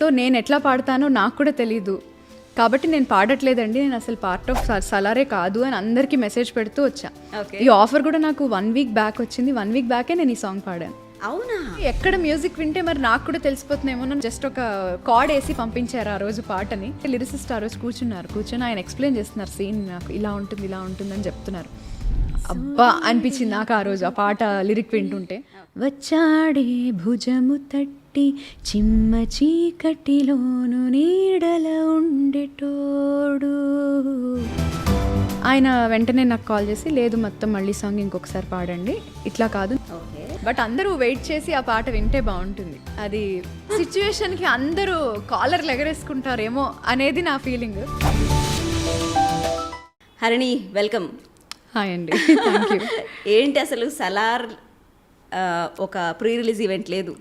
So నేను ఎట్లా పాడతానో నాకు కూడా తెలీదు. కాబట్టి నేను పాడట్లేదండి. నేను అసలు పార్ట్ ఆఫ్ సలారే కాదు అని అందరికీ మెసేజ్ పెడుతూ వచ్చా. ఈ ఆఫర్ కూడా నాకు వన్ వీక్ బ్యాక్ వచ్చింది. వన్ వీక్ బ్యాకే నేను ఈ సాంగ్ పాడాను. అవునా? ఎక్కడ మ్యూజిక్ వింటే మరి నాకు కూడా తెలిసిపోతుందేమో జస్ట్ ఒక కార్డ్ వేసి పంపించారు ఆ రోజు పాటని. లిరిసిస్ట్ ఆ రోజు కూర్చున్నారు. కూర్చొని ఆయన ఎక్స్ప్లెయిన్ చేస్తున్నారు సీన్ నాకు. ఇలా ఉంటుంది ఇలా ఉంటుంది అని చెప్తున్నారు. అబ్బా అనిపించింది నాకు ఆ రోజు ఆ పాట లిరిక్ వింటుంటే. వచ్చాడే భుజము తట్టి చిమ్మ చీకటిలోను నీడల ఉండేటోడు. ఆయన వెంటనే నాకు కాల్ చేసి లేదు మొత్తం మళ్ళీ సాంగ్ ఇంకొకసారి పాడండి. ఇట్లా కాదు. బట్ అందరూ వెయిట్ చేసి ఆ పాట వింటే బాగుంటుంది. అది సిచ్యువేషన్కి అందరూ కాలర్ ఎగరేసుకుంటారేమో అనేది నా ఫీలింగ్. హరిణి వెల్కమ్. హాయ్ అండి. ఏంటి అసలు సలార్ ఒక ప్రీ రిలీజ్ ఈవెంట్ లేదు.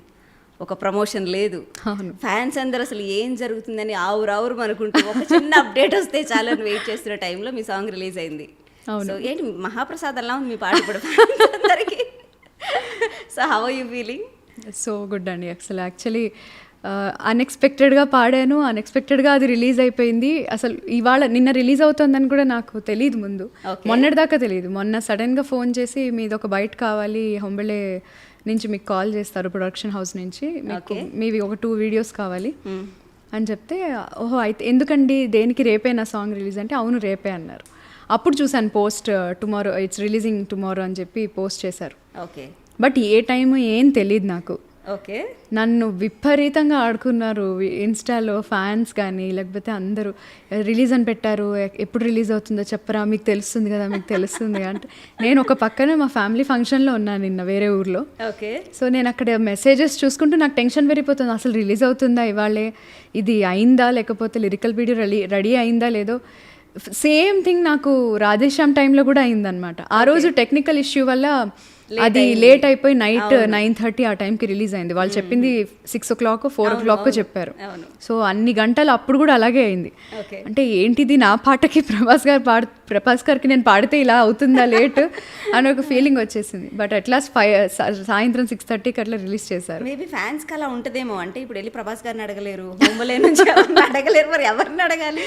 ఒక ప్రమోషన్ లేదు. అవును. ఫ్యాన్స్ అందరు అసలు ఏం జరుగుతుందని ఆవురు ఆవురు అనుకుంటూ ఒక చిన్న అప్డేట్ వస్తే చాలని వెయిట్ చేస్తున్న టైంలో మీ సాంగ్ రిలీజ్ అయింది. అవును. సో ఏంటి మహాప్రసాదంలా ఉంది మీ పాట ఇప్పుడు అందరికీ? So how you feeling so good అండి అసలు. యాక్చువల్లీ అన్ఎక్స్పెక్టెడ్గా పాడాను. అన్ఎక్స్పెక్టెడ్గా అది రిలీజ్ అయిపోయింది. అసలు ఇవాళ నిన్న రిలీజ్ అవుతుందని కూడా నాకు తెలియదు ముందు. మొన్నటిదాకా తెలియదు మొన్న సడన్గా ఫోన్ చేసి మీది ఒక బయట కావాలి హొంబళే నుంచి మీకు కాల్ చేస్తారు ప్రొడక్షన్ హౌస్ నుంచి. మీకు మీవి ఒక టూ వీడియోస్ కావాలి. అని చెప్తే ఓహో అయితే ఎందుకండి దేనికి రేపే నా సాంగ్ రిలీజ్ అంటే అవును రేపే అన్నారు. అప్పుడు చూశాను post tomorrow it's releasing tomorrow అని చెప్పి పోస్ట్ చేశారు. ఓకే బట్ ఏ టైం ఏం తెలియదు నాకు. ఓకే నన్ను విపరీతంగా ఆడుకున్నారు ఇన్స్టాలో ఫ్యాన్స్ కానీ లేకపోతే అందరూ రిలీజ్ అని పెట్టారు? ఎప్పుడు రిలీజ్ అవుతుందో చెప్పరా? మీకు తెలుస్తుంది కదా మీకు తెలుస్తుంది కదా" అంటే నేను ఒక పక్కనే మా ఫ్యామిలీ ఫంక్షన్లో ఉన్నాను నిన్న వేరే ఊర్లో. ఓకే సో నేను అక్కడ మెసేజెస్ చూసుకుంటూ నాకు టెన్షన్ పెరిగిపోతుంది. అసలు రిలీజ్ అవుతుందా ఇవాళే? ఇది అయిందా? లేకపోతే లిరికల్ వీడియో రెడీ రెడీ అయిందా లేదో? సేమ్ థింగ్ నాకు రాధేశ్యామ్ టైంలో కూడా అయిందనమాట ఆ రోజు టెక్నికల్ ఇష్యూ వల్ల అది లేట్ అయిపోయి నైట్ నైన్ థర్టీ ఆ టైంకి రిలీజ్ అయింది. వాళ్ళు చెప్పింది six o'clock four o'clock చెప్పారు. సో అన్ని గంటలు అప్పుడు కూడా అలాగే అయింది. అంటే ఏంటిది నా పాటకి ప్రభాస్ గారు పాడు ప్రభాస్ గారికి నేను పాడితే ఇలా అవుతుందా లేట్ అని ఒక ఫీలింగ్ వచ్చేసింది. బట్ అట్లాస్ట్ ఫైవ్ సాయంత్రం సిక్స్ థర్టీకి అట్లా రిలీజ్ చేశారు. మేబీ ఫ్యాన్స్కి అలా ఉంటదేమో. అంటే ఇప్పుడు వెళ్ళి ప్రభాస్ గారిని అడగలేరు. హోంబలే నుంచి ఎవరిని అడగలేరు. మరి ఎవరిని అడగాలి?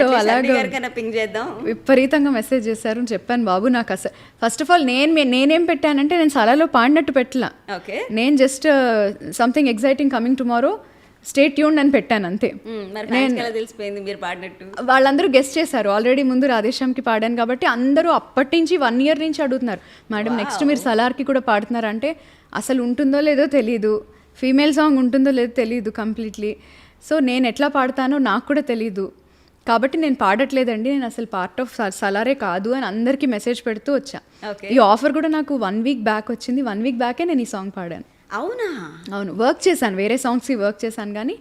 So, అలాగా- పింగ్ చేద్దాం. విపరీతంగా మెసేజ్ చేశారు. చెప్పాను బాబు నాకు అసలు ఫస్ట్ ఆఫ్ ఆల్ నేను నేనేం పెట్టానంటే నేను సలాలో పాడినట్టు పెట్టలా. ఓకే. నేను just something exciting coming tomorrow stay tuned అని పెట్టాను అంతే. తెలిసిపోయింది మీరు పాడినట్టు? వాళ్ళందరూ గెస్ట్ చేశారు. ఆల్రెడీ ముందు రాధేశ్యామ్కి పాడాను కాబట్టి అందరూ అప్పటి నుంచి వన్ ఇయర్ నుంచి అడుగుతున్నారు. మేడం నెక్స్ట్ మీరు సలార్కి కూడా పాడుతున్నారు? అంటే అసలు ఉంటుందో లేదో తెలియదు ఫీమేల్ సాంగ్ ఉంటుందో లేదో తెలియదు కంప్లీట్లీ సో నేను ఎట్లా పాడతానో నాకు కూడా తెలీదు. కాబట్టి నేను పాడట్లేదండి నేను అసలు పార్ట్ ఆఫ్ సలారే కాదు అని అందరికీ మెసేజ్ పెడుతూ వచ్చా. ఈ ఆఫర్ కూడా నాకు వన్ వీక్ బ్యాక్ వచ్చింది. వన్ వీక్ బ్యాకే నేను ఈ సాంగ్ పాడాను. అవునా? అవును వర్క్ చేశాను. వేరే సాంగ్స్కి వర్క్ చేశాను కానీ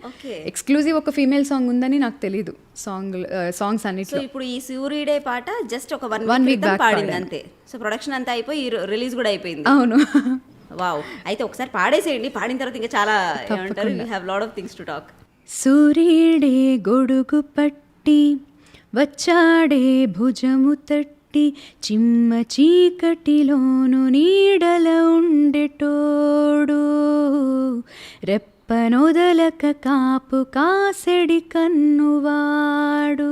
ఎక్స్క్లూజివ్ ఒక ఫీమేల్ సాంగ్ ఉందని నాకు తెలీదు. సాంగ్ సాంగ్స్ సో అన్నిట్లో. ఇప్పుడు ఈ సూర్యుడే పాట జస్ట్ ఒక వన్ One వీక్ పాడింది. అంతే. సో ప్రొడక్షన్ అంతా అయిపోయి రిలీజ్ కూడా అయిపోయింది. అవును. వావ్ అయితే ఒకసారి పాడేసేయండి. పాడిన తర్వాత ఇంకా చాలా ఏమంటారు you have lot of things to talk సూర్యుడే గొడుగు పట్టి తట్టి వచ్చాడే భుజము తట్టి చిమ్మ చీకటిలోను నీడల ఉండేటోడు. రెప్పనొదలక కాపు కాసెడి కన్నువాడు.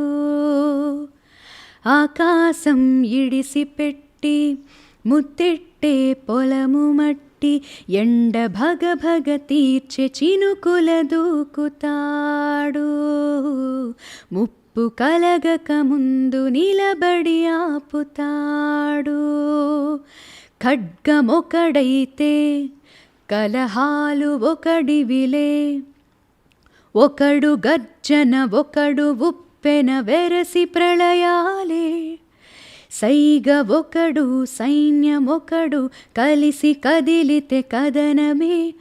ఆకాశం ఇడిసిపెట్టి ముత్తెట్టే పొలము మట్టి ఎండ భగభగ భగ తీర్చె చినుకుల దూకుతాడు. ముప్పు కలగక ముందు నిలబడి ఆపుతాడు. ఖడ్గమొకడైతే కలహాలు ఒకడివిలే. ఒకడు గర్జన ఒకడు ఉప్పెన వెరసి ప్రళయాలే. సైగ ఒకడు సైన్యమొకడు కలిసి కదిలితే కదనమే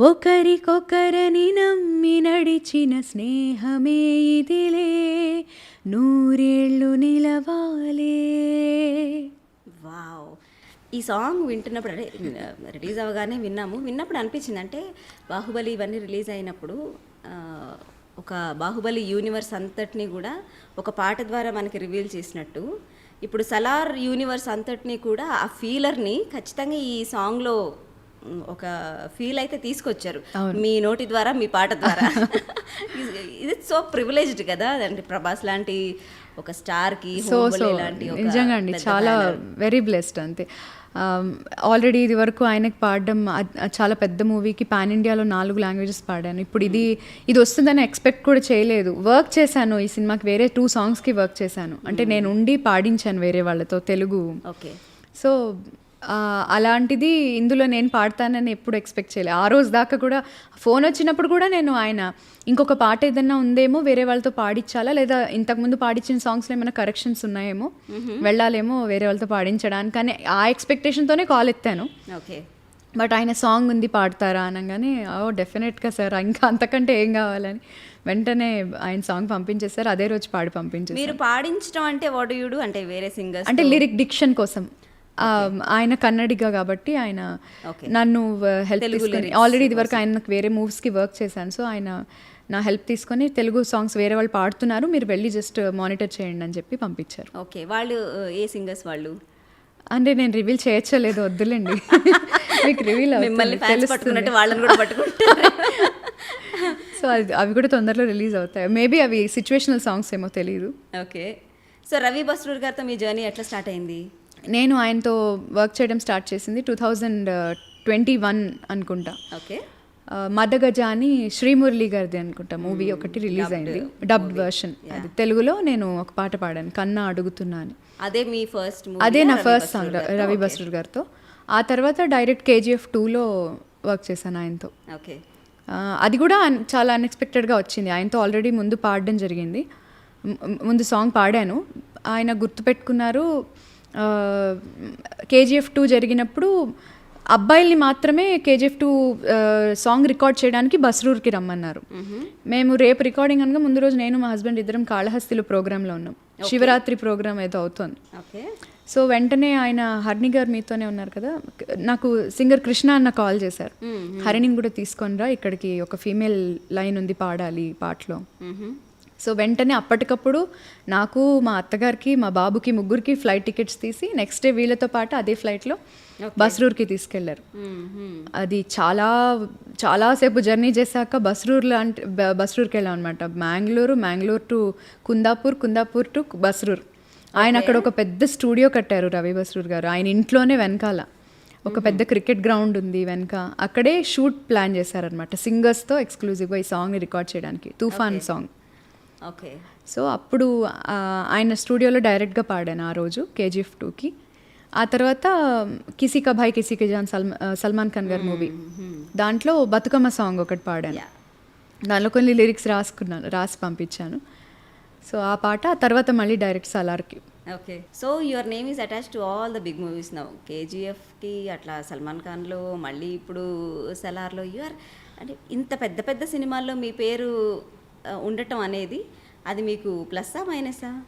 ఒకరికొకరని నమ్మి నడిచిన స్నేహమే ఇదిలే. నూరేళ్ళు నిలవాలే. వావ్. ఈ సాంగ్ వింటున్నప్పుడు అంటే రిలీజ్ అవ్వగానే విన్నాము. విన్నప్పుడు అనిపించింది అంటే బాహుబలి ఇవన్నీ రిలీజ్ అయినప్పుడు ఒక బాహుబలి యూనివర్స్ అంతటిని కూడా ఒక పాట ద్వారా మనకి రివీల్ చేసినట్టు. ఇప్పుడు సలార్ యూనివర్స్ అంతటిని కూడా ఆ ఫీలర్ని ఖచ్చితంగా ఈ సాంగ్లో ఒక ఫీల్ అయితే తీసుకొచ్చారు. మీ నోటి ద్వారా మీ పాట ద్వారా. ఇది సో ప్రివిలేజ్డ్ కదా. అంటే ప్రభాస్ లాంటి ఒక స్టార్కి సో సో నిజంగా అండి. చాలా. వెరీ బ్లెస్డ్ అంతే. ఆల్రెడీ ఇది వరకు ఆయనకు పాడడం చాలా పెద్ద మూవీకి పాన్ ఇండియాలో నాలుగు లాంగ్వేజెస్ పాడాను. ఇప్పుడు ఇది ఇది వస్తుందని ఎక్స్పెక్ట్ కూడా చేయలేదు. వర్క్ చేశాను ఈ సినిమాకి వేరే టూ సాంగ్స్కి వర్క్ చేశాను. అంటే నేను ఉండి పాడించాను వేరే వాళ్ళతో తెలుగు. ఓకే సో అలాంటిది ఇందులో నేను పాడతానని ఎప్పుడు ఎక్స్పెక్ట్ చేయలేదు ఆ రోజు దాకా కూడా ఫోన్ వచ్చినప్పుడు కూడా నేను ఆయన ఇంకొక పాట ఏదన్నా ఉందేమో వేరే వాళ్ళతో పాడించాలా లేదా ఇంతకుముందు పాడించిన సాంగ్స్లో ఏమైనా కరెక్షన్స్ ఉన్నాయేమో? వెళ్ళాలేమో వేరే వాళ్ళతో పాడించడానికి కానీ ఆ ఎక్స్పెక్టేషన్తోనే కాల్ ఎత్తాను. ఓకే. బట్ ఆయన సాంగ్ ఉంది పాడతారా అనగానే ఓ డెఫినెట్గా సార్ ఇంకా అంతకంటే ఏం కావాలని. వెంటనే ఆయన సాంగ్ పంపించేశారు అదే రోజు పాడి పంపించేశారు. మీరు పాడించడం అంటే వాట్ యూడు అంటే వేరే సింగర్స్ అంటే లిరిక్ డిక్షన్ కోసం. ఆయన కన్నడిగా కాబట్టి ఆయన. నన్ను హెల్ప్ తీసుకొని ఆల్రెడీ ఇది వరకు ఆయన నాకు వేరే మూవ్స్కి వర్క్ చేశాను. సో ఆయన నా హెల్ప్ తీసుకొని తెలుగు సాంగ్స్ వేరే వాళ్ళు పాడుతున్నారు. మీరు వెళ్ళి జస్ట్ మానిటర్ చేయండి అని చెప్పి పంపించారు. ఓకే వాళ్ళు uh, ఏ సింగర్స్ వాళ్ళు? అంటే నేను రివీల్ చేయొచ్చలేదు వద్దులేండి. మీకు రివీల్ మిమ్మల్ని పట్టుకున్నట్టు వాళ్ళని కూడా పట్టుకుంటారు. సో అది అవి కూడా తొందరలో రిలీజ్ అవుతాయి. మేబీ అవి సిచ్యువేషనల్ సాంగ్స్ ఏమో తెలియదు ఓకే సో రవి బస్రూర్ గారితో మీ జర్నీ ఎట్లా స్టార్ట్ అయింది? నేను ఆయనతో వర్క్ చేయడం స్టార్ట్ చేసింది టూ థౌజండ్ ట్వంటీ వన్ అనుకుంటా. ఓకే. మదగజ అని శ్రీమురళి గారిది అనుకుంటా మూవీ ఒకటి రిలీజ్ అయింది. డబ్డ్ వర్షన్ అది తెలుగులో నేను ఒక పాట పాడాను కన్నా అడుగుతున్నా అని. అదే మీ ఫస్ట్ అదే నా ఫస్ట్ సాంగ్ రవి బస్రూర్ గారితో. ఆ తర్వాత డైరెక్ట్ కేజీఎఫ్ టూలో వర్క్ చేశాను ఆయనతో. ఓకే. అది కూడా చాలా అన్ఎక్స్పెక్టెడ్గా వచ్చింది. ఆయనతో ఆల్రెడీ ముందు పాడడం జరిగింది. ముందు సాంగ్ పాడాను. ఆయన గుర్తుపెట్టుకున్నారు కేజీఎఫ్ టూ జరిగినప్పుడు అబ్బాయిల్ని మాత్రమే కేజీఎఫ్ టూ సాంగ్ రికార్డ్ చేయడానికి బస్రూర్కి రమ్మన్నారు. మేము రేపు రికార్డింగ్ అనగా ముందు రోజు నేను మా హస్బెండ్ ఇద్దరం కాళహస్తిలో ప్రోగ్రాంలో ఉన్నాం. శివరాత్రి ప్రోగ్రామ్ ఏదో అవుతోంది. సో వెంటనే ఆయన హరిణి గారు మీతోనే ఉన్నారు కదా నాకు సింగర్ కృష్ణ అన్న కాల్ చేశారు. హరిణిని కూడా తీసుకొని రా ఇక్కడికి ఒక ఫీమేల్ లైన్ ఉంది పాడాలి పాటలో. సో వెంటనే అప్పటికప్పుడు నాకు మా అత్తగారికి మా బాబుకి ముగ్గురికి ఫ్లైట్ టికెట్స్ తీసి నెక్స్ట్ డే వీళ్ళతో పాటు అదే ఫ్లైట్లో బస్రూర్కి తీసుకెళ్ళారు. అది చాలా చాలాసేపు జర్నీ చేశాక బస్రూర్ లాంటి బ- బస్రూర్కి వెళ్ళాం అనమాట మ్యాంగ్లూరు మ్యాంగ్లూర్ టు కుందాపూర్ కుందాపూర్ టు బస్రూర్ ఆయన అక్కడ ఒక పెద్ద స్టూడియో కట్టారు రవి బస్రూర్ గారు. ఆయన ఇంట్లోనే వెనకాల. ఒక పెద్ద క్రికెట్ గ్రౌండ్ ఉంది వెనక. అక్కడే షూట్ ప్లాన్ చేశారనమాట సింగర్స్తో ఎక్స్క్లూజివ్గా ఈ సాంగ్ని రికార్డ్ చేయడానికి. తుఫాన్ సాంగ్ ఓకే. సో అప్పుడు ఆయన స్టూడియోలో డైరెక్ట్గా పాడాను ఆ రోజు కేజీఎఫ్ టూకి. ఆ తర్వాత కిసీ కా భాయ్ కిసీ జాన్ సల్మా సల్మాన్ ఖాన్ గారి మూవీ. దాంట్లో బతుకమ్మ సాంగ్ ఒకటి పాడాను. దానిలో కొన్ని లిరిక్స్ రాసుకున్నాను రాసి పంపించాను. సో ఆ పాట ఆ తర్వాత మళ్ళీ direct సలార్కి. Okay. So your name is attach to all the big movies now. కేజీఎఫ్కి అట్లా సల్మాన్ ఖాన్లో మళ్ళీ ఇప్పుడు సలార్లో యూఆర్ అంటే ఇంత పెద్ద పెద్ద సినిమాల్లో మీ పేరు ఉండటం అనేది అది మీకు ప్లస్సా మైనసా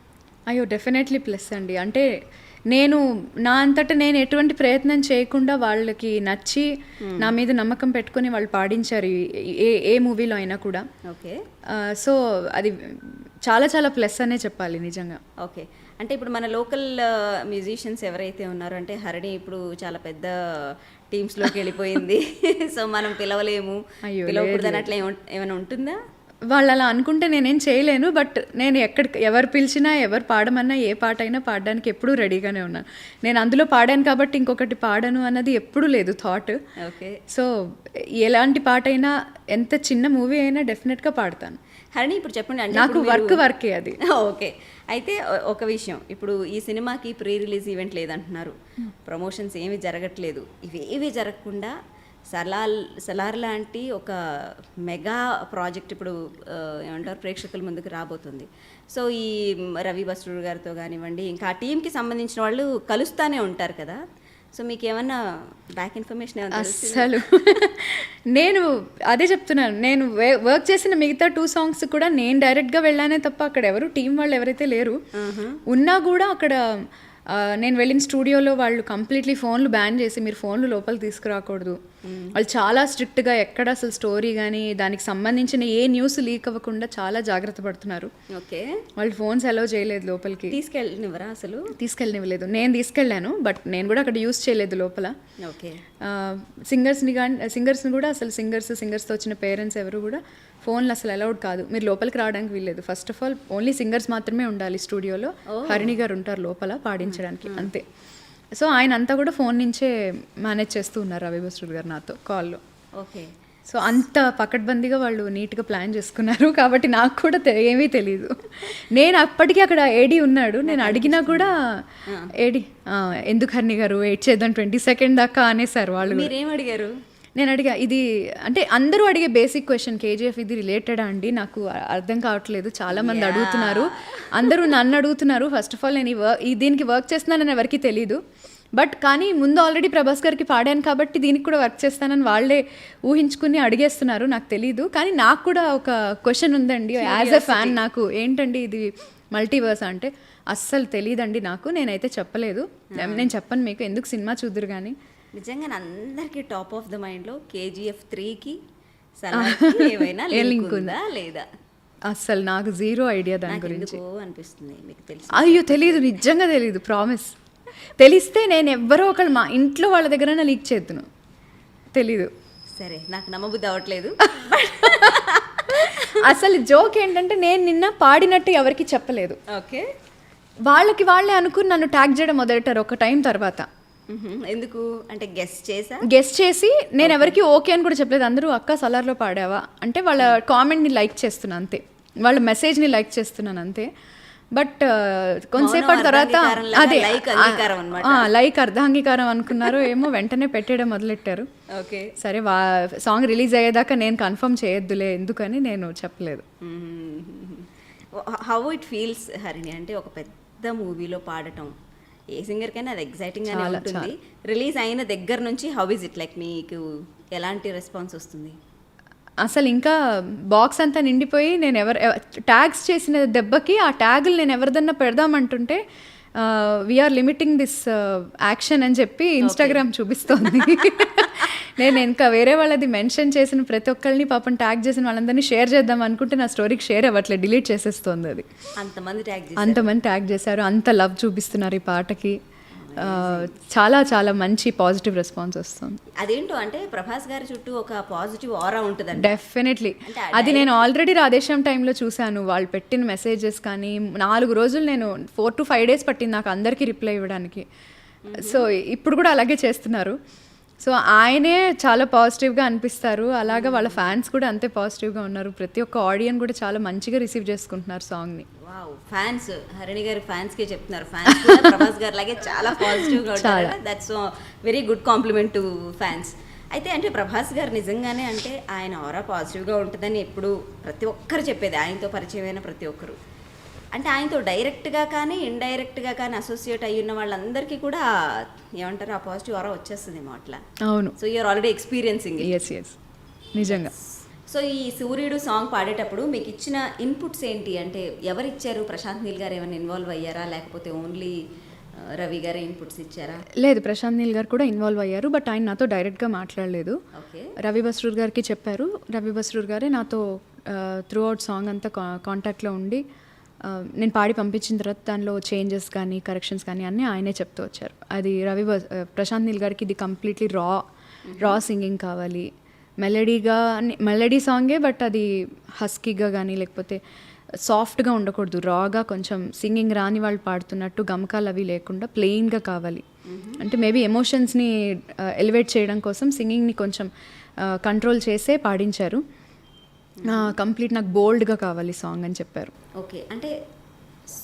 అయ్యో డెఫినెట్లీ ప్లస్ అండి. అంటే నేను నా అంతటా నేను ఎటువంటి ప్రయత్నం చేయకుండా వాళ్ళకి నచ్చి నా మీద నమ్మకం పెట్టుకొని వాళ్ళు పాడించారు ఏ ఏ మూవీలో అయినా కూడా. ఓకే. సో అది చాలా చాలా ప్లస్ అనే చెప్పాలి నిజంగా. ఓకే. అంటే ఇప్పుడు మన లోకల్ మ్యూజిషియన్స్ ఎవరైతే ఉన్నారో అంటే హరిణి ఇప్పుడు చాలా పెద్ద టీమ్స్లోకి వెళ్ళిపోయింది. సో మనం పిలవలేము. పిలవకూడదని అట్లా ఏమ- ఏమైనా ఉంటుందా? వాళ్ళు అలా అనుకుంటే నేనేం చేయలేను బట్ నేను ఎక్కడికి ఎవరు పిలిచినా ఎవరు పాడమన్నా ఏ పాట అయినా పాడడానికి ఎప్పుడూ రెడీగానే ఉన్నాను నేను అందులో పాడాను కాబట్టి ఇంకొకటి పాడను అన్నది ఎప్పుడూ లేదు థాట్ ఓకే. సో ఎలాంటి పాట అయినా ఎంత చిన్న మూవీ అయినా డెఫినెట్గా పాడతాను. హరిణి ఇప్పుడు చెప్పండి నాకు వర్క్ వర్కే అది. ఓకే. అయితే ఒక విషయం. ఇప్పుడు ఈ సినిమాకి ప్రీ రిలీజ్ ఈవెంట్ లేదంటున్నారు. ప్రమోషన్స్ ఏమీ జరగట్లేదు. ఇవేవి జరగకుండా సలాల్ సలార్ లాంటి ఒక మెగా ప్రాజెక్ట్ ఇప్పుడు ఏమంటారు ప్రేక్షకుల ముందుకు రాబోతుంది. సో ఈ రవి బస్రూర్ గారితో కానివ్వండి ఇంకా ఆ టీంకి సంబంధించిన వాళ్ళు కలుస్తానే ఉంటారు కదా. సో మీకు ఏమన్నా బ్యాక్ ఇన్ఫర్మేషన్? అస్సలు. నేను అదే చెప్తున్నాను. నేను వర్క్ చేసిన మిగతా టూ సాంగ్స్ కూడా నేను డైరెక్ట్గా వెళ్ళానే తప్ప అక్కడ ఎవరు టీం వాళ్ళు ఎవరైతే లేరు ఉన్నా కూడా అక్కడ నేను వెళ్ళిన స్టూడియోలో వాళ్ళు కంప్లీట్లీ ఫోన్లు బ్యాన్ చేసి మీరు ఫోన్లు లోపల తీసుకురాకూడదు. వాళ్ళు చాలా స్ట్రిక్ట్గా ఎక్కడ అసలు స్టోరీ కానీ దానికి సంబంధించిన ఏ న్యూస్ లీక్ అవ్వకుండా చాలా జాగ్రత్త పడుతున్నారు. ఓకే. వాళ్ళు ఫోన్స్ అలౌ చేయలేదు లోపలికి. తీసుకెళ్ళనివ్వరా అసలు? తీసుకెళ్ళనివ్వలేదు. నేను తీసుకెళ్ళాను బట్ నేను కూడా అక్కడ యూస్ చేయలేదు లోపల. ఓకే. సింగర్స్ని కానీ సింగర్స్ని కూడా అసలు సింగర్స్ సింగర్స్తో వచ్చిన పేరెంట్స్ ఎవరు కూడా ఫోన్లు అసలు అలౌడ్ కాదు. మీరు లోపలికి రావడానికి వీల్లేదు. First of all only singers మాత్రమే ఉండాలి స్టూడియోలో. హరిణి గారు ఉంటారు లోపల పాడించడానికి అంతే. సో ఆయన అంతా కూడా ఫోన్ నుంచే మేనేజ్ చేస్తూ ఉన్నారు రవి బస్టర్ గారు నాతో కాల్లో. ఓకే. సో అంత పకడ్బందీగా వాళ్ళు నీట్గా ప్లాన్ చేసుకున్నారు కాబట్టి నాకు కూడా ఏమీ తెలియదు నేను అప్పటికి అక్కడ ఏడి ఉన్నాడు. నేను అడిగినా కూడా ఏడి ఎందుకు హర్ని గారు? వెయిట్ చేద్దాం ట్వంటీ సెకండ్ దాకా అనేసారు వాళ్ళు. మీరేం అడిగారు? నేను అడిగా ఇది అంటే అందరూ అడిగే బేసిక్ క్వశ్చన్ కేజీఎఫ్ ఇది రిలేటెడా అండి? నాకు అ- అర్థం కావట్లేదు. చాలా మంది అడుగుతున్నారు. అందరూ నన్ను అడుగుతున్నారు. ఫస్ట్ ఆఫ్ ఆల్ నేను ఈ దీనికి వర్క్ చేస్తున్నానని ఎవరికి తెలియదు బట్ కానీ ముందు ఆల్రెడీ ప్రభాస్ గారికి పాడాను కాబట్టి దీనికి కూడా వర్క్ చేస్తానని వాళ్ళే ఊహించుకుని అడిగేస్తున్నారు. నాకు తెలియదు కానీ నాకు కూడా ఒక క్వశ్చన్ ఉందండి. యాజ్ ఎ ఫ్యాన్ నాకు ఏంటండి ఇది మల్టీవర్స్ అంటే? అస్సలు తెలియదండి నాకు. నేనైతే చెప్పలేదు. నేను చెప్పను మీకు. ఎందుకు సినిమా చూద్దరు కానీ నిజంగా అందరికీ టాప్ ఆఫ్ ద మైండ్లో కేజీఎఫ్ త్రీకి ఏమైనా లింక్ ఉందా లేదా? అస్సలు నాకు జీరో ఐడియా దాని గురించి. అనిపిస్తుంది మీకు తెలుసు. అయ్యో తెలియదు నిజంగా తెలియదు ప్రామిస్ తెలిస్తే నేను ఎవ్వరో ఒకళ్ళు మా ఇంట్లో వాళ్ళ దగ్గర లీక్ చేద్దును. తెలీదు. సరే నాకు నమ్మబుద్ధి అవ్వట్లేదు. అసలు జోక్ ఏంటంటే నేను నిన్న పాడినట్టు ఎవరికి చెప్పలేదు. ఓకే. వాళ్ళకి వాళ్ళే అనుకుని నన్ను ట్యాగ్ చేయడం మొదలెట్టారు ఒక టైం తర్వాత. ఎందుకు? అంటే గెస్ట్ చేసా? గెస్ట్ చేసి నేను ఎవరికి ఓకే అని కూడా చెప్పలేదు. అందరూ అక్క సలార్లో పాడావా? అంటే వాళ్ళ కామెంట్ని లైక్ చేస్తున్నాను అంతే. వాళ్ళ మెసేజ్ని లైక్ చేస్తున్నాను అంతే. బట్ కొంతసేపటి తర్వాత అదే. లైక్ అర్ధాంగీకారం అనుకున్నారు ఏమో వెంటనే పెట్టేయడం మొదలెట్టారు. ఓకే. సరే వా సాంగ్ రిలీజ్ అయ్యేదాకా నేను కన్ఫర్మ్ చేయొద్దులే ఎందుకని నేను చెప్పలేదు. హౌ ఇట్ ఫీల్స్ హరిణి అంటే ఒక పెద్ద మూవీలో పాడటం. ఏ సింగర్ కైనా అది ఎగ్జైటింగ్ గానే ఉంటుంది. రిలీజ్ అయిన దగ్గర నుంచి హౌ ఇస్ ఇట్ లైక్ మీకు ఎలాంటి రెస్పాన్స్ వస్తుంది? అసలు ఇంకా బాక్స్ అంతా నిండిపోయి నేను ఎవరు ట్యాగ్స్ చేసిన దెబ్బకి ఆ ట్యాగులు నేను ఎవరిదన్నా పెడదామంటుంటే we are limiting this action అని చెప్పి ఇన్స్టాగ్రామ్ చూపిస్తోంది. నేను ఇంకా వేరే వాళ్ళది మెన్షన్ చేసిన ప్రతి ఒక్కరిని పాపం ట్యాగ్ చేసిన వాళ్ళందరినీ షేర్ చేద్దాం అనుకుంటే నా స్టోరీకి షేర్ అవ్వట్లేదు డిలీట్ చేసేస్తోంది అది. అంతమంది ట్యాగ్ అంతమంది ట్యాగ్ చేశారు అంత లవ్ చూపిస్తున్నారు ఈ పాటకి. చాలా చాలా మంచి పాజిటివ్ రెస్పాన్స్ వస్తుంది. అదేంటో అంటే ప్రభాస్ గారి చుట్టూ ఒక పాజిటివ్ ఆరా ఉంటుందండి. డెఫినెట్లీ అది నేను ఆల్రెడీ రాధేశ్యామ్ టైంలో చూశాను. వాళ్ళు పెట్టిన మెసేజెస్ కానీ నాలుగు రోజులు నేను ఫోర్ టు ఫైవ్ డేస్ పట్టింది నాకు అందరికీ రిప్లై ఇవ్వడానికి. సో ఇప్పుడు కూడా అలాగే చేస్తున్నారు. సో ఆయనే చాలా పాజిటివ్గా అనిపిస్తారు. అలాగా వాళ్ళ ఫ్యాన్స్ కూడా అంతే పాజిటివ్గా ఉన్నారు. ప్రతి ఒక్క ఆడియన్ కూడా చాలా మంచిగా రిసీవ్ చేసుకుంటున్నారు సాంగ్ని వావ్ ఫ్యాన్స్ హరిణి గారి ఫ్యాన్స్ కే చెప్తున్నారు. ఫ్యాన్స్ ప్రభాస్ గారి లాగే చాలా పాజిటివ్గా ఉంటారు. That's very good compliment to fans అయితే అంటే ప్రభాస్ గారు నిజంగానే అంటే ఆయన ఆరా పాజిటివ్గా ఉంటుందని ఎప్పుడు ప్రతి ఒక్కరు చెప్పేది. ఆయనతో పరిచయమైన ప్రతి ఒక్కరు. అంటే ఆయనతో డైరెక్ట్గా కానీ ఇండైరెక్ట్గా కానీ అసోసియేట్ అయ్యి ఉన్న వాళ్ళందరికీ కూడా ఏమంటారు ఆ పాజిటివ్ ఆరా వచ్చేస్తుందేమో అట్లా. అవును. So you're already experiencing yes yes నిజంగా. సో ఈ సూర్యుడు సాంగ్ పాడేటప్పుడు మీకు ఇచ్చిన ఇన్పుట్స్ ఏంటి? అంటే ఎవరు ఇచ్చారు ప్రశాంత్ నీల్ గారు ఏమైనా ఇన్వాల్వ్ అయ్యారా? లేకపోతే ఓన్లీ రవి గారే ఇన్పుట్స్ ఇచ్చారా? లేదు ప్రశాంత్ నీల్ గారు కూడా ఇన్వాల్వ్ అయ్యారు బట్ ఆయన నాతో డైరెక్ట్గా మాట్లాడలేదు. రవి బస్రూర్ గారికి చెప్పారు. రవి బస్రూర్ గారే నాతో త్రూ అవుట్ సాంగ్ అంతా కాంటాక్ట్లో ఉండి నేను పాడి పంపించిన తర్వాత దానిలో చేంజెస్ కానీ కరెక్షన్స్ కానీ అన్నీ ఆయనే చెప్తూ వచ్చారు. అది రవి ప్రశాంత్ నీల్ గారికి ఇది కంప్లీట్లీ రా రా సింగింగ్ కావాలి. మెలడీగా మెలడీ సాంగే బట్ అది హస్కీగా కానీ లేకపోతే సాఫ్ట్గా ఉండకూడదు. రాగా కొంచెం సింగింగ్ రాని వాళ్ళు పాడుతున్నట్టు గమకాలు అవి లేకుండా ప్లెయిన్గా కావాలి. అంటే మేబీ ఎమోషన్స్ని ఎలివేట్ చేయడం కోసం సింగింగ్ని కొంచెం కంట్రోల్ చేసే పాడించారు. కంప్లీట్ నాకు బోల్డ్గా కావాలి సాంగ్ అని చెప్పారు. ఓకే. అంటే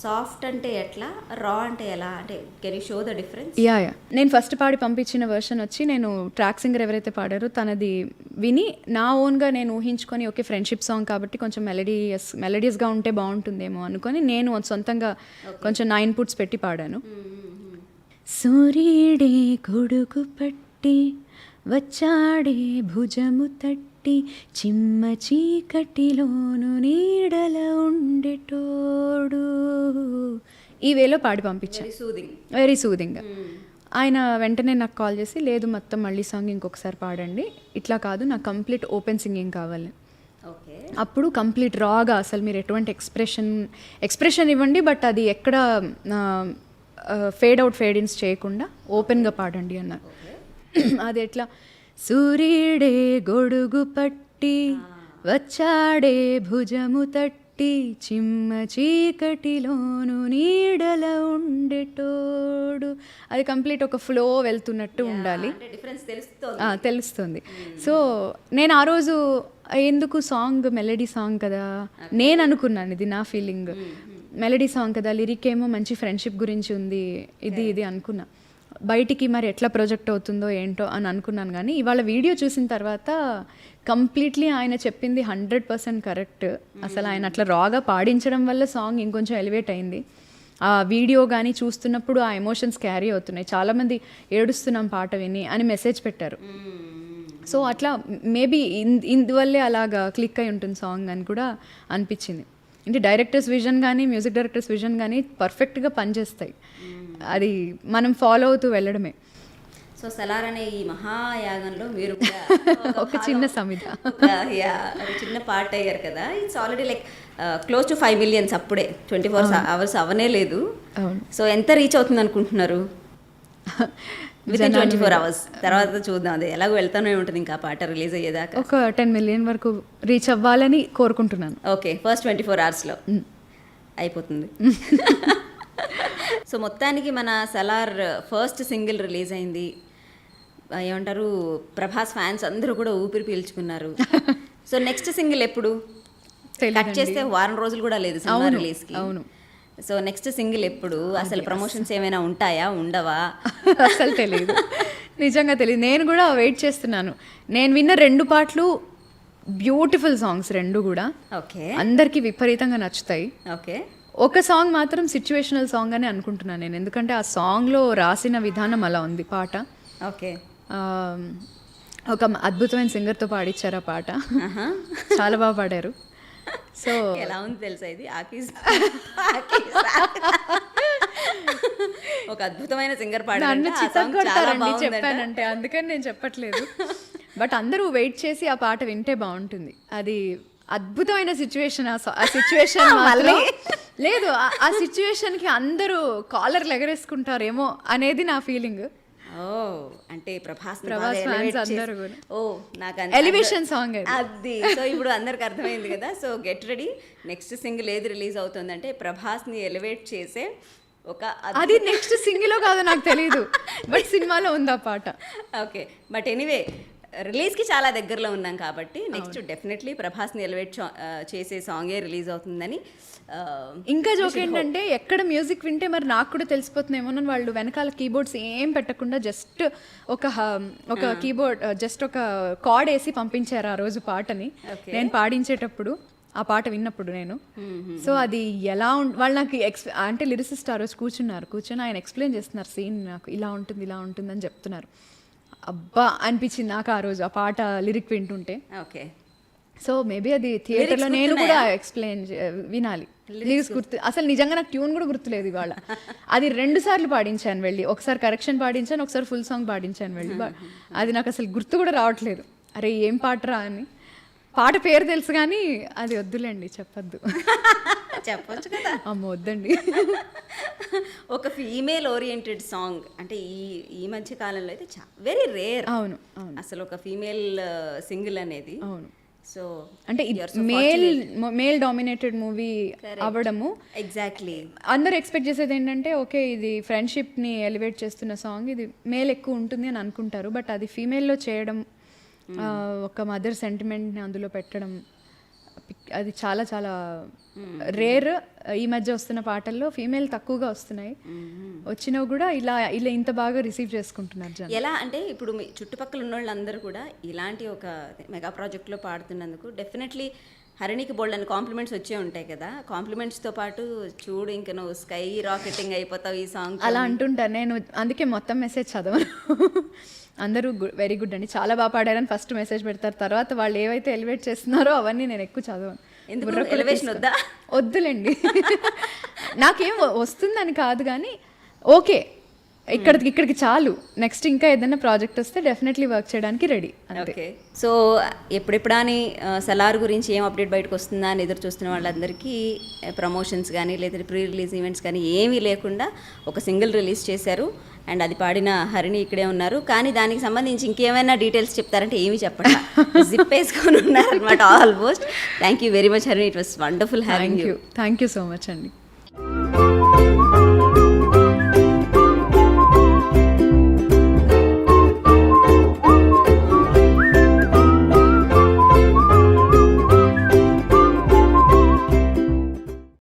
సాఫ్ట్ అంటే ఎట్లా? రా అంటే ఎలా? అంటే can you show the difference ya ya నేను ఫస్ట్ పాడి పంపించిన వర్షన్ వచ్చి నేను ట్రాక్ సింగర్ ఎవరైతే పాడారో తనది విని నా ఓన్గా నేను ఊహించుకొని ఓకే ఫ్రెండ్షిప్ సాంగ్ కాబట్టి కొంచెం మెలడీయస్ మెలడీస్గా ఉంటే బాగుంటుందేమో అనుకొని నేను సొంతంగా కొంచెం నా ఇన్పుట్స్ పెట్టి పాడాను. సూర్యుడే కొడుకు పట్టి వచ్చాడే భుజము తట్టి చిమ్మ చీకటిలోను నీడల ఉండేటోడు. ఈ వేలో పాడి పంపించాను వెరీ సూదింగ్ వెరీ సూదింగ్ ఆయన వెంటనే నాకు కాల్ చేసి లేదు మొత్తం మళ్ళీ సాంగ్ ఇంకొకసారి పాడండి. ఇట్లా కాదు నాకు కంప్లీట్ ఓపెన్ సింగింగ్ కావాలి. అప్పుడు కంప్లీట్ రాగా అసలు మీరు ఎటువంటి ఎక్స్ప్రెషన్ ఎక్స్ప్రెషన్ ఇవ్వండి బట్ అది ఎక్కడ ఫేడ్ అవుట్ ఫేడ్ ఇన్స్ చేయకుండా ఓపెన్గా పాడండి అన్నారు. అది ఎట్లా? సూర్యుడే గొడుగు పట్టి వచ్చాడే భుజము తట్టి చిమ్మ చీకటిలోను నీడల ఉండేటోడు. అది కంప్లీట్ ఒక ఫ్లో వెళ్తున్నట్టు ఉండాలి. తెలుస్తుంది. తెలుస్తుంది. సో నేను ఆ రోజు ఎందుకు సాంగ్ మెలడీ సాంగ్ కదా నేను అనుకున్నాను ఇది నా ఫీలింగ్. మెలడీ సాంగ్ కదా లిరిక్ ఏమో మంచి ఫ్రెండ్షిప్ గురించి ఉంది ఇది ఇది అనుకున్నా. బయటికి మరి ఎట్లా ప్రొజెక్ట్ అవుతుందో ఏంటో అని అనుకున్నాను కానీ ఇవాళ వీడియో చూసిన తర్వాత కంప్లీట్లీ ఆయన చెప్పింది హండ్రెడ్ పర్సెంట్ కరెక్ట్ అసలు ఆయన అట్లా రాగా పాడించడం వల్ల సాంగ్ ఇంకొంచెం ఎలివేట్ అయింది. ఆ వీడియో కానీ చూస్తున్నప్పుడు ఆ ఎమోషన్స్ క్యారీ అవుతున్నాయి. చాలామంది ఏడుస్తున్నాం పాట విని అని మెసేజ్ పెట్టారు. సో అట్లా మేబీ ఇందువల్లే అలాగా క్లిక్ అయి ఉంటుంది సాంగ్ అని కూడా అనిపించింది. అంటే డైరెక్టర్స్ విజన్ కానీ మ్యూజిక్ డైరెక్టర్స్ విజన్ కానీ పర్ఫెక్ట్గా పనిచేస్తాయి. అది మనం ఫాలో అవుతూ వెళ్ళడమే. సో సలార్ అనే ఈ మహాయాగంలో మీరు ఒక చిన్న ఒక చిన్న పార్ట్ అయ్యారు కదా. It's already like close to five millions అప్పుడే. ట్వంటీ ఫోర్ అవర్స్ అవనే లేదు. సో ఎంత రీచ్ అవుతుంది అనుకుంటున్నారు? Within twenty four hours తర్వాత చూద్దాం అది. ఎలాగో వెళ్తానే ఉంటుంది ఇంకా పాట రిలీజ్ అయ్యేదాకా. ఒక టెన్ మిలియన్ వరకు రీచ్ అవ్వాలని కోరుకుంటున్నాను. ఓకే ఫస్ట్ ట్వంటీ ఫోర్ అవర్స్లో అయిపోతుంది. సో మొత్తానికి మన సలార్ ఫస్ట్ సింగిల్ రిలీజ్ అయింది. ఏమంటారు? ప్రభాస్ ఫ్యాన్స్ అందరూ కూడా ఊపిరి పీల్చుకున్నారు. సో నెక్స్ట్ సింగిల్ ఎప్పుడు? కట్ చేస్తే వారం రోజులు కూడా లేదు సినిమా రిలీజ్కి. అవును. సో నెక్స్ట్ సింగిల్ ఎప్పుడు? అసలు ప్రమోషన్స్ ఏమైనా ఉంటాయా? ఉండవా? అసలు తెలియదు నిజంగా తెలియదు నేను కూడా వెయిట్ చేస్తున్నాను. నేను విన్న రెండు పాటలు బ్యూటిఫుల్ సాంగ్స్ రెండు కూడా. ఓకే. అందరికీ విపరీతంగా నచ్చుతాయి. ఓకే. ఒక సాంగ్ మాత్రం సిచ్యువేషనల్ సాంగ్ అని అనుకుంటున్నాను నేను. ఎందుకంటే ఆ సాంగ్లో రాసిన విధానం అలా ఉంది పాట. ఓకే. ఒక అద్భుతమైన సింగర్తో పాడిచ్చారు ఆ పాట. చాలా బాగా పాడారు. సో ఎలా ఉంది తెలుసా ఇది? ఆకీస్. ఒక అద్భుతమైన సింగర్ పాడారు చిత్తగొడతారండి చెప్పానంటే అందుకని నేను చెప్పట్లేదు. బట్ అందరూ వెయిట్ చేసి ఆ పాట వింటే బాగుంటుంది. అది అద్భుతమైన సిచ్యువేషన్ ఆ సిచ్యువేషన్ మాత్రం. లేదు ఆ- ఆ సిచ్యువేషన్కి అందరూ కాలర్లు ఎగరేసుకుంటారేమో అనేది నా ఫీలింగ్ ఓ అంటే ప్రభాస్ ప్రభాస్ fans అందరూ కూడా. ఓ నాకు Elevation song అది. సో ఇప్పుడు అందరికి అర్థమైంది కదా. So get ready next single ఏది రిలీజ్ అవుతుందంటే ప్రభాస్ని ఎలివేట్ చేసే ఒక అద్- అది నెక్స్ట్ సింగిలో కాదో నాకు తెలియదు బట్ సినిమాలో ఉంది ఆ పాట? ఓకే బట్ ఎనీవే రిలీజ్కి చాలా దగ్గరలో ఉన్నాం కాబట్టి నెక్స్ట్ డెఫినెట్లీ ప్రభాస్ని ఎలివేట్ చేసే సాంగే రిలీజ్ అవుతుందని ఇంకా జోక్ ఏంటంటే ఎక్కడ మ్యూజిక్ వింటే మరి నాకు కూడా తెలిసిపోతుందేమో అని వాళ్ళు వెనకాల కీబోర్డ్స్ ఏం పెట్టకుండా జస్ట్ ఒక ఒక కీబోర్డ్ జస్ట్ ఒక కార్డ్ వేసి పంపించారు ఆ రోజు పాటని. నేను పాడించేటప్పుడు ఆ పాట విన్నప్పుడు నేను. సో అది ఎలా వాళ్ళు నాకు ఎక్స్ అంటే లిరిసిస్ట్ ఆ రోజు కూర్చున్నారు. కూర్చొని ఆయన ఎక్స్ప్లెయిన్ చేస్తున్నారు సీన్ నాకు ఇలా ఉంటుంది ఇలా ఉంటుంది అని చెప్తున్నారు. అబ్బా అనిపించింది నాకు ఆ రోజు ఆ పాట లిరిక్ వింటుంటే. ఓకే. సో మేబీ అది థియేటర్లో నేను కూడా ఎక్స్ప్లెయిన్ వినాలి. లిరిక్స్ గుర్తు అసలు నిజంగా నాకు ట్యూన్ కూడా గుర్తులేదు ఇవాళ. అది రెండు సార్లు పాడించాను వెళ్ళి. ఒకసారి కరెక్షన్ పాడించాను ఒకసారి ఫుల్ సాంగ్ పాడించాను వెళ్ళి. అది నాకు అసలు గుర్తు కూడా రావట్లేదు. అరే ఏం పాటరా అని. పాట పేరు తెలుసు కానీ అది వద్దులేండి చెప్పొద్దు. చెప్పొచ్చు కదా. అమ్మ వద్దండి. ఒక ఫీమేల్ ఓరియంటెడ్ సాంగ్ అంటే ఈ ఈ మధ్య కాలంలో అయితే వెరీ రేర్ అవును అవును. అసలు ఒక ఫీమేల్ సింగిల్ అనేది. అవును. సో అంటే మేల్ మేల్ డామినేటెడ్ మూవీ అవ్వడము. ఎగ్జాక్ట్లీ అందరూ ఎక్స్పెక్ట్ చేసేది ఏంటంటే ఓకే ఇది ఫ్రెండ్షిప్ని ఎలివేట్ చేస్తున్న సాంగ్ ఇది మేల్ ఎక్కువ ఉంటుంది అని అనుకుంటారు బట్ అది ఫీమేల్లో చేయడం ఒక మదర్ సెంటిమెంట్ని అందులో పెట్టడం అది చాలా చాలా రేర్ ఈ మధ్య వస్తున్న పాటల్లో ఫీమేల్ తక్కువగా వస్తున్నాయి. వచ్చినవి కూడా ఇలా ఇలా ఇంత బాగా రిసీవ్ చేసుకుంటున్నారు ఎలా అంటే ఇప్పుడు మీ చుట్టుపక్కల ఉన్న వాళ్ళందరూ కూడా ఇలాంటి ఒక మెగా ప్రాజెక్ట్లో పాడుతున్నందుకు డెఫినెట్లీ హరిణికి బోల్డ్ అని కాంప్లిమెంట్స్ వచ్చే ఉంటాయి కదా. కాంప్లిమెంట్స్తో పాటు చూడు ఇంక నువ్వు స్కై రాకెటింగ్ అయిపోతావు ఈ సాంగ్ అలా అంటుంటారు నేను అందుకే మొత్తం మెసేజ్ చదవను. అందరూ వెరీ గుడ్ అండి. చాలా బాగా పాడారని ఫస్ట్ మెసేజ్ పెడతారు. తర్వాత వాళ్ళు ఏవైతే ఎలివేట్ చేస్తున్నారో అవన్నీ నేను ఎక్కువ చదవను? వద్దులేండి. నాకేం వస్తుందని కాదు కానీ ఓకే. ఇక్కడికి ఇక్కడికి చాలు. నెక్స్ట్ ఇంకా ఏదైనా ప్రాజెక్ట్ వస్తే డెఫినెట్లీ వర్క్ చేయడానికి రెడీ ఓకే సో ఎప్పుడెప్పుడా అని సలార్ గురించి ఏం అప్డేట్ బయటకు వస్తుందా అని ఎదురు చూస్తున్న వాళ్ళందరికీ ప్రమోషన్స్ కానీ లేదా ప్రీ రిలీజ్ ఈవెంట్స్ కానీ ఏమీ లేకుండా ఒక సింగిల్ రిలీజ్ చేశారు. అండ్ అది పాడిన హరిణి ఇక్కడే ఉన్నారు. కానీ దానికి సంబంధించి ఇంకేమైనా డీటెయిల్స్ చెప్తారంటే ఏమీ చెప్పండి జిప్ వేసుకొని ఉన్నారనమాట almost thank you very much Harini. It was wonderful having you thank you so much అండి.